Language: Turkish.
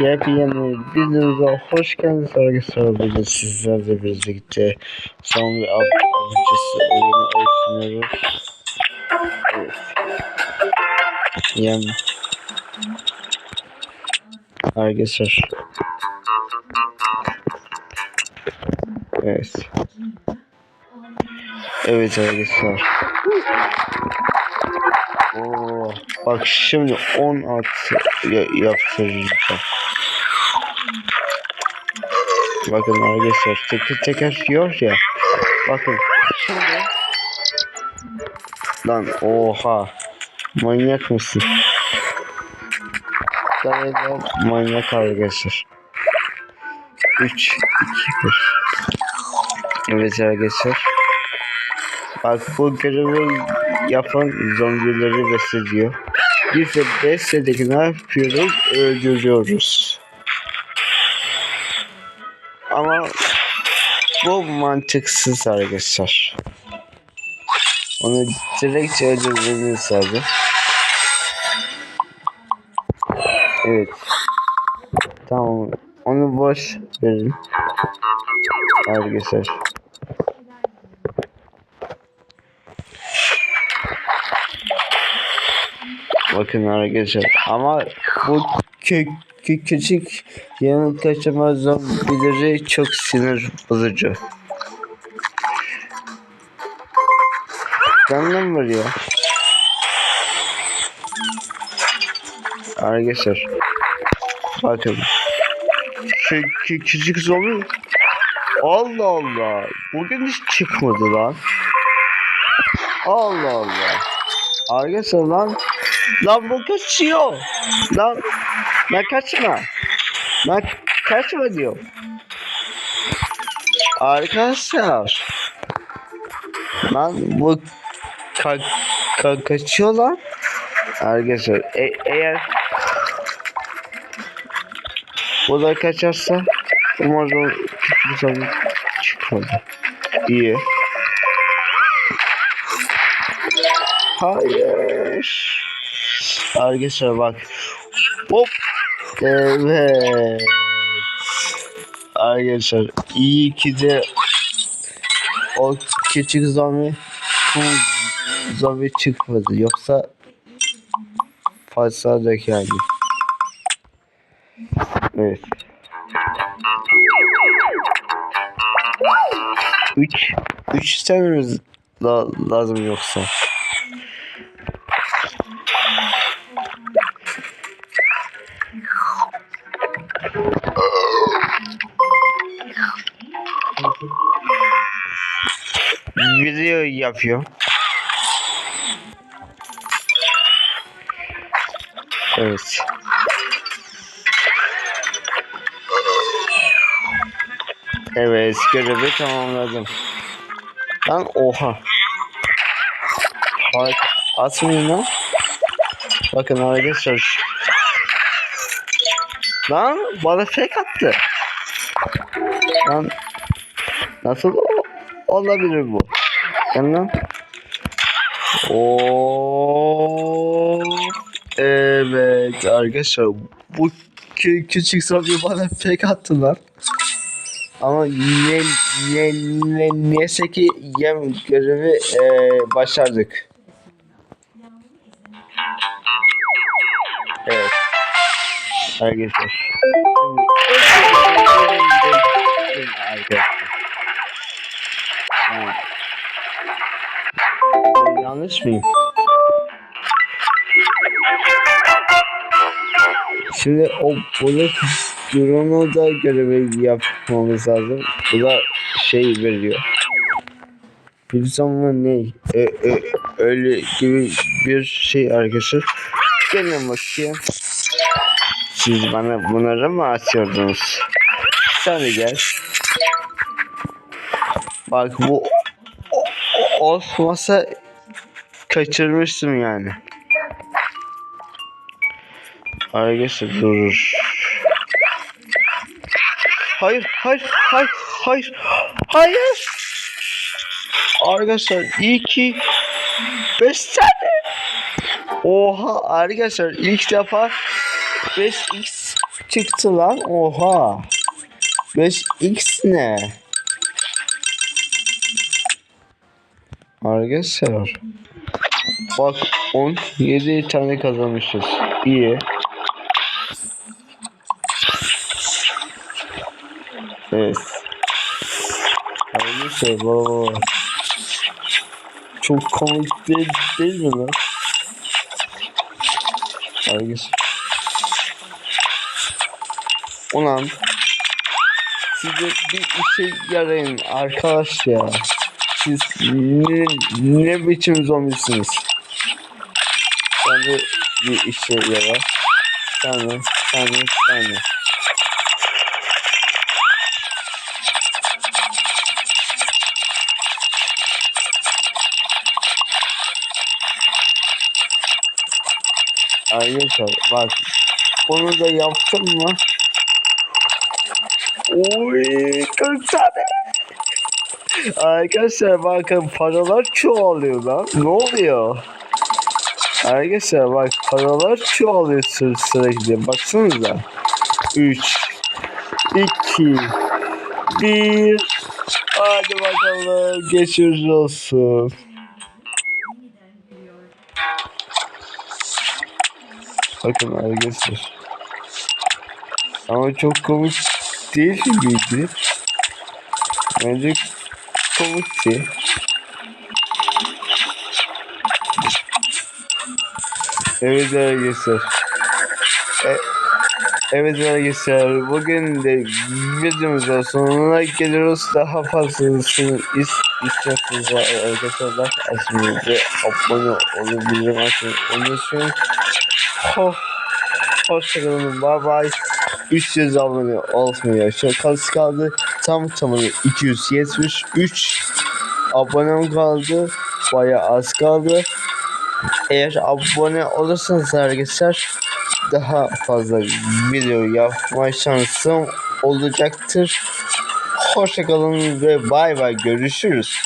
Yepyeni videomuza hoş geldiniz arkadaşlar. Bugün sizlerle birlikte son av avcısı oyunu oynuyoruz. Evet. Yem. Arkadaşlar. Evet. Evet arkadaşlar. Oo, bak şimdi 10 at ya- yaptıracağım. Bakın arkadaşlar teker teker yiyor ya. Bakın şimdi. Lan oha. Manyak mısın? Galiba manyak arkadaşlar. 3 2 1 Evet arkadaşlar. Bak bu görevi yapan zombileri besliyor. Biz de besledik yapıyoruz? Öldürüyoruz. Ama bu mantıksız arkadaşlar. Onu direkt öldürmemiz lazım. Evet. Tamam. Onu boş verin. Arkadaşlar. Bakın arkadaşlar. Ama bu kü kü küçük yanı kaçamaz zombileri çok sinir bozucu. Canım var ya. Arkadaşlar. Bakın. Şu kü küçük zombi. Allah Allah. Bugün hiç çıkmadı lan. Allah Allah. Arkadaşlar lan. Lan bu kaçıyor. Lan. Lan kaçma. Lan kaçma diyor. Arkadaşlar. Lan bu ka ka kaçıyor lan. Arkadaşlar e eğer bu da kaçarsa umarım sorun çıkmadı. İyi. Hayır. Arkadaşlar bak. Hop. Evet. Arkadaşlar iyi ki de o küçük zombi zombi çıkmadı. Yoksa fazla yani. Evet. Üç. Üç tanemiz la lazım yoksa. Video yapıyor. Evet. Evet görevi tamamladım. Lan oha. Harika. Atmayın lan. Bakın arkadaşlar. Lan bana fake attı. Lan nasıl olabilir bu? Gel lan. Evet arkadaşlar bu kü küçük zombi bana fake attılar. Ama ne ne ne neyse ki yem görevi e, başardık. Evet. Arkadaşlar. Arkadaşlar. Yanlış mıyım? Şimdi o balık drone'u da görevi yapmamız lazım. Bu da şey veriyor. Zaman ne? E, e, öyle gibi bir şey arkadaşlar. Gelin bakayım. Siz bana bunları mı atıyordunuz? De gel. Bak bu olmasa kaçırmıştım yani. Arkadaşlar durur. Hayır, hayır, hayır, hayır, hayır. Arkadaşlar iyi ki 5 tane. Oha arkadaşlar ilk defa 5x çıktı lan. Oha. 5x ne? Arkadaşlar. Bak 17 tane kazanmışız. İyi. Evet. Arkadaşlar baba. Çok komik değil, değil mi lan? Arkadaşlar. Ulan size bir işe yarayın arkadaş ya. Siz ne, ne biçim zombisiniz? Ben de bir işe yarar. Sana, sana, sana. Arkadaşlar bak bunu da yaptım mı? Oy 40 tane. Arkadaşlar bakın paralar çoğalıyor lan. Ne oluyor? Arkadaşlar bak paralar çoğalıyor sır sürekli. Baksanıza. 3 2 1 Hadi bakalım geçmiş olsun. Bakın arkadaşlar. Ama çok komik değil miydi? Bence komikti. Evet arkadaşlar. E, evet arkadaşlar bugün de videomuzun sonuna geliyoruz. Daha fazlasını is istiyorsanız arkadaşlar like açmayı abone olabilirim açmayı unutmayın. Ho Hoşçakalın bye bye. 300 abone olmaya çok az kaldı. Tam tamına 273 abonem kaldı. Baya az kaldı. Eğer abone olursanız arkadaşlar daha fazla video yapma şansım olacaktır. Hoşçakalın ve bay bay görüşürüz.